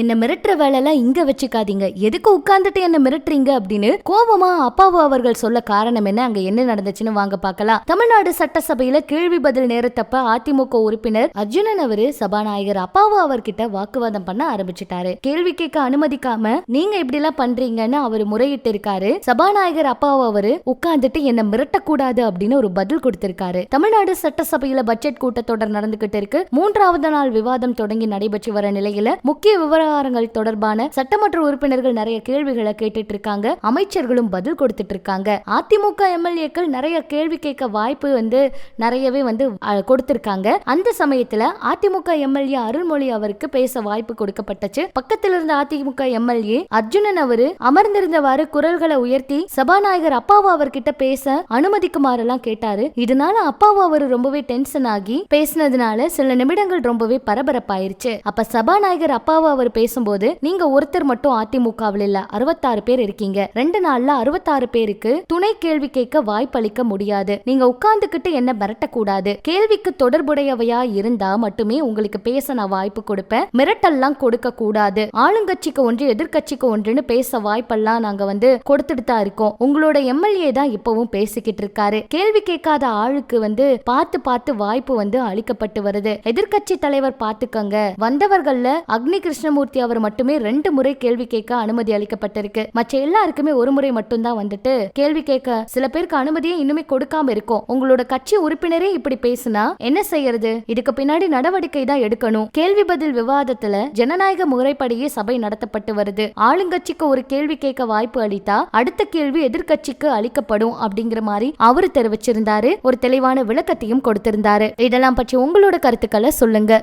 என்ன மிரட்டுற வேலைலாம் இங்க வச்சுக்காதீங்க. எதுக்கு உட்கார்ந்துட்டு என்ன மிரட்டுறீங்க அப்படின்னு கோபமா அப்பாவு அவர்கள் சொல்ல காரணம் என்ன? அங்க என்ன நடந்துச்சுன்னு வாங்க பார்க்கலாம். தமிழ்நாடு சட்டசபையில கேள்வி பதில் நேரத்தப்ப அதிமுக உறுப்பினர் அர்ஜுனன் அவரு சபாநாயகர் அப்பாவு அவர்கிட்ட வாக்குவாதம் பண்ண ஆரம்பிச்சிட்டாரு. கேள்வி கேட்க அனுமதிக்காம நீங்க இப்படி எல்லாம் பண்றீங்கன்னு அவர் முறையிட்டு இருக்காரு சபாநாயகர் அப்பாவு அவரு உட்கார்ந்துட்டு என்ன மிரட்டக்கூடாது அப்படின்னு ஒரு பதில் கொடுத்திருக்காரு. தமிழ்நாடு சட்டசபையில பட்ஜெட் கூட்டத்தொடர் நடந்துகிட்டு இருக்கு. மூன்றாவது நாள் விவாதம் தொடங்கி நடைபெற்று வர நிலையில முக்கிய விவரம் விவகாரங்கள் தொடர்பான சட்டமன்ற உறுப்பினர்கள் நிறைய கேள்விகளை கேட்டுட்டு இருக்காங்க அமைச்சர்களும் பதில் கொடுத்துட்டு இருக்காங்க அதிமுக எம்எல்ஏக்கள் நிறைய கேள்வி கேட்க வாய்ப்பு வந்து நிறையவே வந்து கொடுத்திருக்காங்க. அந்த சமயத்துல அதிமுக எம்எல்ஏ அருள்மொழி அவருக்கு பேச வாய்ப்பு கொடுக்கப்பட்டுச்சு. பக்கத்தில் இருந்த அதிமுக எம்எல்ஏ அர்ஜுனன் அவரு அமர்ந்திருந்தவாறு குரல்களை உயர்த்தி சபாநாயகர் அப்பாவு அவர்கிட்ட பேச அனுமதிக்குமாறெல்லாம் கேட்டாரு. இதனால அப்பாவு அவரு ரொம்பவே டென்ஷன் ஆகி பேசினதுனால சில நிமிடங்கள் ரொம்பவே பரபரப்பாயிருச்சு. அப்ப சபாநாயகர் அப்பாவு அவர் பேசும்போது நீங்க ஒருத்தர் மட்டும் அதிமுகவில் இல்ல அறுபத்தாறு பேர் இருக்கீங்க. ரெண்டு நாள்ல அறுபத்தாறு பேருக்கு துணை கேள்வி கேட்க வாய்ப்பளிக்க முடியாது. நீங்க உட்கார்ந்துகிட்டு என்ன மிரட்டக்கூடாது. கேள்விக்கு தொடர்புடையவையா இருந்தா மட்டுமே உங்களுக்கு பேச நான் வாய்ப்பு கொடுப்பேன். மிரட்டல்லாம் கொடுக்க கூடாது ஆளுங்கட்சிக்கு ஒன்று எதிர்கட்சிக்கு ஒன்றுன்னு பேச வாய்ப்பெல்லாம் நாங்க வந்து கொடுத்துட்டு தான் இருக்கோம். உங்களோட எம்எல்ஏ தான் இப்பவும் பேசிக்கிட்டு இருக்காரு. கேள்வி கேட்காத ஆளுக்கு வந்து பார்த்து பார்த்து வாய்ப்பு வந்து அளிக்கப்பட்டு வருது. எதிர்கட்சி தலைவர் பாத்துக்கங்க வந்தவர்கள்ல அக்னி கிருஷ்ணமூர்த்தி அவர் மட்டுமே ரெண்டு முறை கேள்வி கேட்க அனுமதி அளிக்கப்பட்டிருக்கு. மற்ற எல்லாருக்குமே ஒரு முறை மட்டும்தான் வந்துட்டு கேள்வி கேட்க சில பேருக்கு அனுமதியே இன்னுமே கொடுக்காம இருக்கும். உங்களோட கட்சி உறுப்பினரே இப்படி பேசுனா என்ன செய்யறது? இதுக்கு பின்னாடி நடவடிக்கை தான் எடுக்கணும். கேள்வி பதில் விவாதத்துல ஜனநாயக முறைப்படியே சபை நடத்தப்பட்டு வருது. ஆளுங்கட்சிக்கு ஒரு கேள்வி கேட்க வாய்ப்பு அளித்தா அடுத்த கேள்வி எதிர்கட்சிக்கு அளிக்கப்படும் அப்படிங்கிற மாதிரி அவரு தெரிவிச்சிருந்தாரு. ஒரு தெளிவான விளக்கத்தையும் கொடுத்திருந்தாரு. இதெல்லாம் பற்றி உங்களோட கருத்துக்களை சொல்லுங்க.